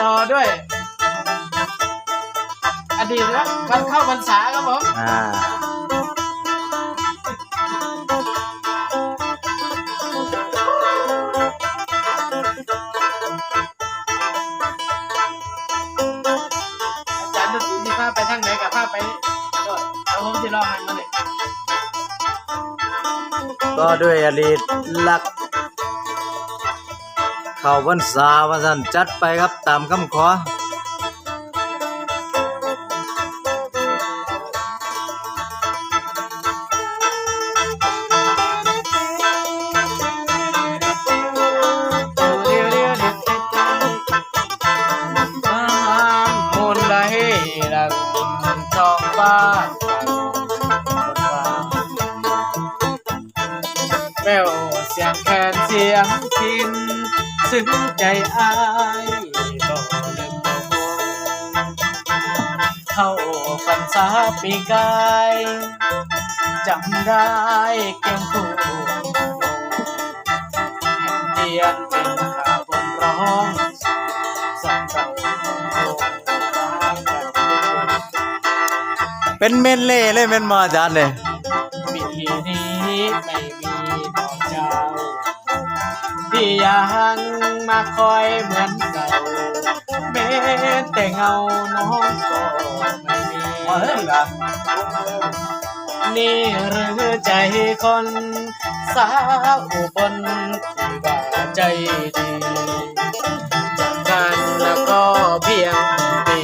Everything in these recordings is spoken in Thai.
ต่อด้วย อดีตนะวันเข้าพรรษาครับผมอ่าอาจารย์ดนตรีที่พาไปทางไหนกับพาไปโดดเอาผมที่รอหันมาเลยก็ด้วยอดีตลัก เข้าพรรษาวันจัดไปครับตามคำขอเดี๋ยวเดี๋ยวเดี๋ยวน้ำมูลไหลลังจองบ้าแววเสียงแคนเสียงพิน ซึ้งใจอายบ่ลืมบ่วงเข้าพรรษาปีกายจำได้เกียงคู่เทียนเป็นข่าวบนร้องสองเราคงรักกันเป็นเมนเล่เลยแม่นมาอาจารย์เลยปีนี้ไม่มีดอกเจ้า ที่ยังมาคอยเหมือนเก่าแม้แต่เงาน้องก็ไม่มีนี่หรือใจคนสาวอุบลที่ว่าใจดีจากกันแล้วก็เพียงปี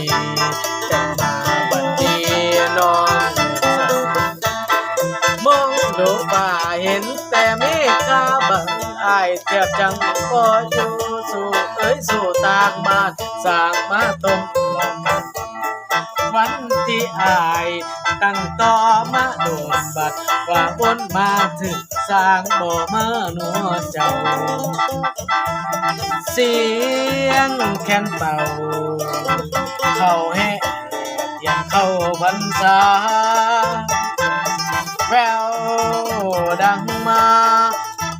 อายเทียบจังก็อยู่สู่เอ้ยสู่ต่างบ้านสร้างมาตรงลงกันวันที่อายตั้งต่อมาโดนบัดว่าวนมาถึงสร้างบ่มาหนัวเจ้า เสียงแคนเป่า เข้าแห่เตียนเข้าพรรษาแววดังมา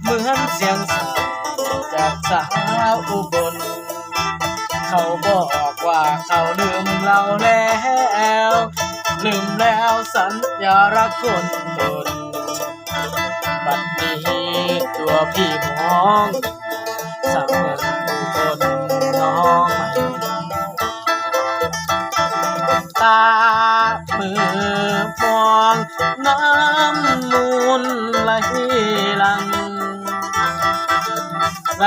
เหมือนเสียงสาวจากสาวอุบล เขาบอกว่าเขาลืมเราแล้ว ลืมแล้วสัญญารักคนตนบัดนี้ตัวพี่มองสมือนคนน้องใหม่ตามือมองน้ำมูลไหล ไหล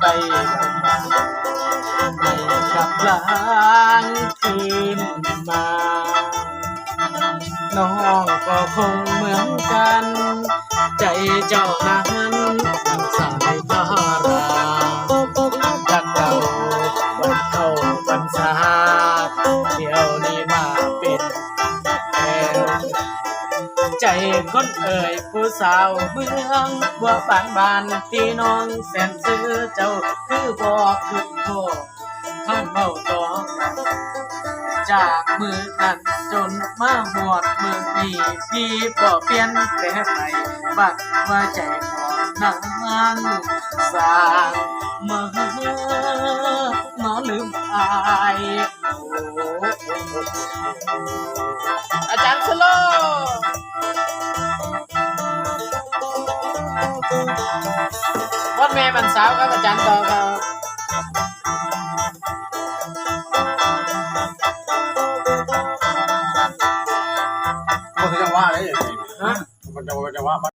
ไปมาไม่กลับหลังคืนมา น้องก็คงเหมือนกัน ใจเจ้านั้นดังสายพารา ใจคนเอ่ยผู้สาวเมืองบัวบานบานที่น้องแสนซื้อเจ้าคือบอกคือโทษคำเมาตองจากมือนั้นจนมาหวดมือนี้พี่บ่เปลี่ยนแปลงใหม่บัดว่าใจขอ งนางสร้างเมื่อนอลืมอายโอ้อาจารย์สโลวัดแม่บรรสาวครับอาจารย์ต่อครับมันจะว่าอะไรอย่างนี้ฮะมันจะมันจะว่า